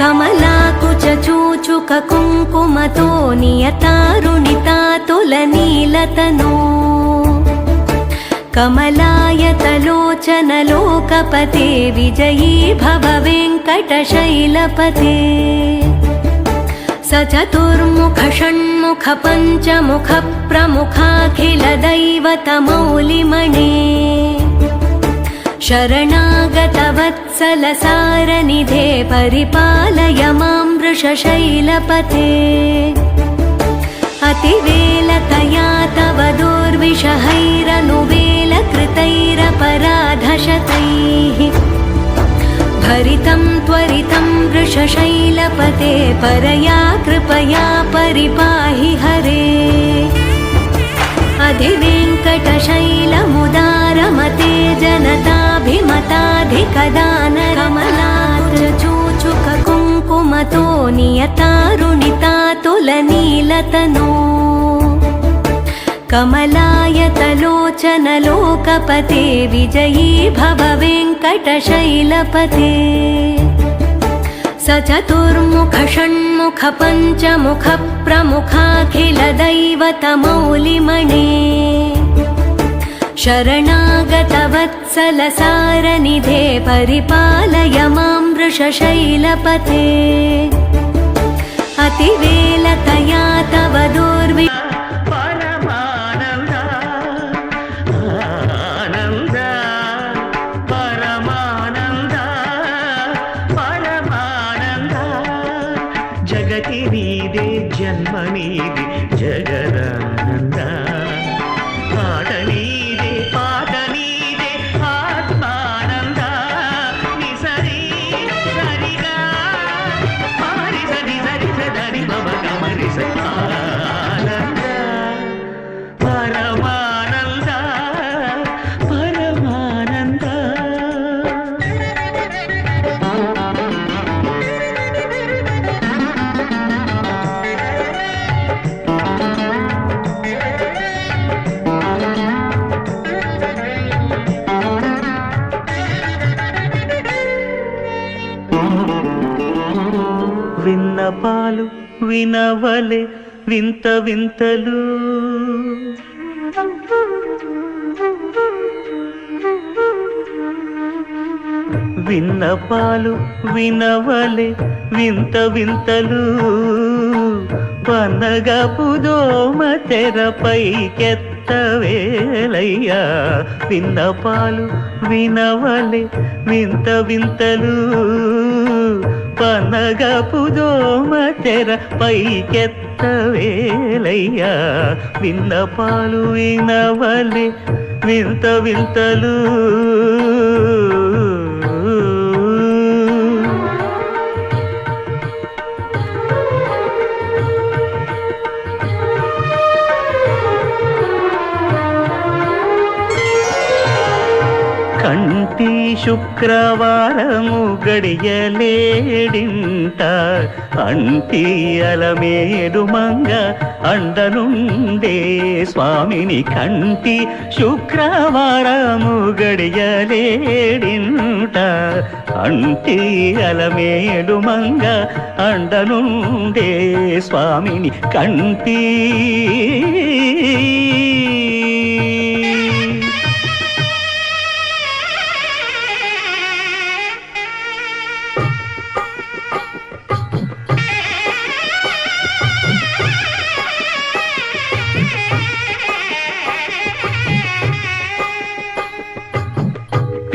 కమలాకుచూచుక కుంకుమతో నియతారుణితాతులనీలతనో కమలాయతలోచనలోకపతే విజయీ భవ వెంకటశైలపతే स चतुर्मुख षण्मुख पञ्चमुख प्रमुखाखिल दैवतमौलिमणे शरणागतवत्सल सारनिधे परिपालय मां वृषशैलपते अतिवेलतया तव दुर्विषहैरनुवेलकृतैरपराधशतैः भरितं त्वरितं वृषशैलपते परया कृपया परिपाहि हरे जनताभिमताधिकदानकमलाचूचुक कुङ्कुमतो नियतारुणितातुलनीलतनो कमलायतलोचनलोकपते विजयी भव वेङ्कटशैलपते स चतुर्मुख षण्मुख पञ्चमुख प्रमुखाखिल दैवतमौलिमणे शरणागतवत्सल सारनिधे परिपालय मां वृषशैलपते अतिवेलतया तव दुर्वि విన్నపాలు వినవలే వింత వింతలు. విన్నపాలు వినవలే వింత వింతలు. పన్నగపు దోమ తెరపైకెత్తవేలయ్యా విన్నపాలు వినవలే వింత వింతలు. పనగపు దోమ తెర పైకెత్తవేలయ్యా విన్నపాలు వినవలే వింత వింతలు శుక్రవారము గడియలేడింట అంటి అలమేడు మంగ అండనుండే స్వామిని కంటి శుక్రవారము గడియలేడింట అంటి అలమేడు మంగ అండనుండే స్వామిని కంటి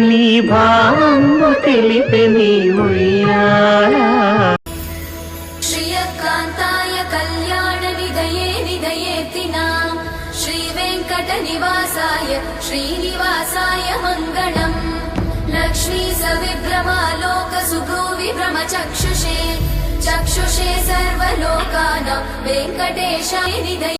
నీ భావంబు తెలిపే నీ ఉయ్యాలా. శ్రీయకాంతాయ కళ్యాణ నిదయే నిదయేతినా శ్రీ వెంకట నివాసాయ శ్రీనివాసాయ మంగళం. లక్ష్మీ సవిభ్రమాలోక సుభ్రూ విభ్రమ చక్షుషే. చక్షుషే సర్వలోకాన వెంకటేశాయ నిదయ